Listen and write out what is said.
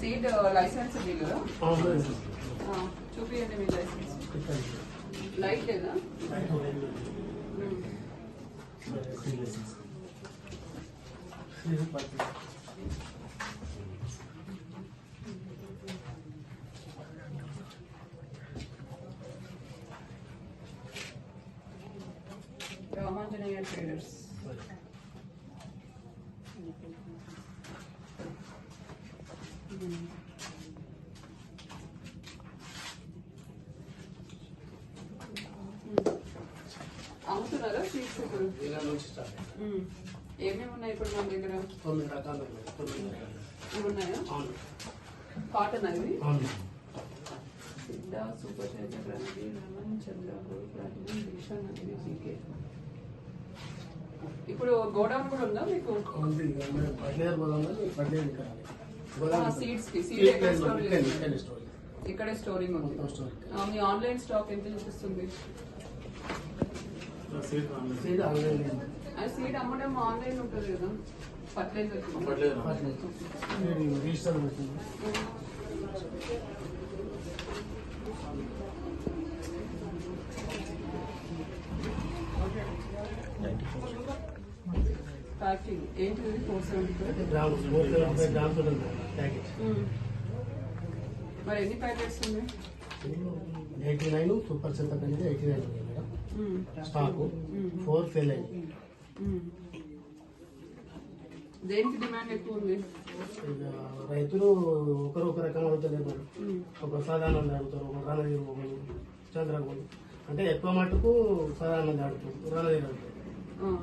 Seed licence bill అవును. చూపియండి మీ licence ఇక్కడ. లైట్ లేదా రైతు రైతు. ఉమ్. ఇది పత్తి. రామాంజనేయ ట్రేడర్స్ అమ్ముతున్నారా? ఇప్పుడు ఇలా నుంచి స్టార్ట్. ఏమేమి ఉన్నాయి ఇప్పుడు మన దగ్గర? తొమ్మిది రకాలు ఉన్నాయి. తొమ్మిది రకాలు ఇవి ఉన్నాయా? అవును. కాటన్ అవి? అవును. సిద్ధ సూపర్ రమణ్ చంద్రబాబు అనేది జీకే ఇప్పుడు గోడౌన్ కూడా ఉందా మీకు? ఉంది. పట్లేరు ఇక్కడ ఆ, seeds కి, Seed ఎక్కడ ఇక్కడే, స్టోరింగ్ ఉంది. మీ ఆన్లైన్ స్టాక్ ఎంత చూపిస్తుంది? సీడ్ ఆన్లైన్ సీడ్ అమ్మడం ఆన్లైన్ ఉంటుంది కదా. ఫర్టిలైజర్. Seed register packing. ఏంటిది ఫోర్ సెవెంటీ గ్రామ్స్ ఇరవై రూపాయలు గ్రామ్స్ ఉంటుంది ప్యాకెట్ మరి ఎన్ని ప్యాకెట్స్ ఉన్నాయి? ఎయిటీ నైన్ సూపర్ సెట్ అనేది ఎయిటీ నైన్ ఉంది మేడం. స్టాక్. ఫోర్ ఫెయిల్ అయింది. దేనికి డిమాండ్ ఎక్కువ ఉంది? రైతులు ఒకరు ఒక రకం అడుగుతలేరు మేడం. మ్మ్. ఒక సాధారణ అడుగుతారు ఒక రణధీరు ఒకరు. చంద్రబాబు అంటే ఎక్కువ మటుకు సాధారణ అడుగుతారు రణధీరు అడుగుతారు.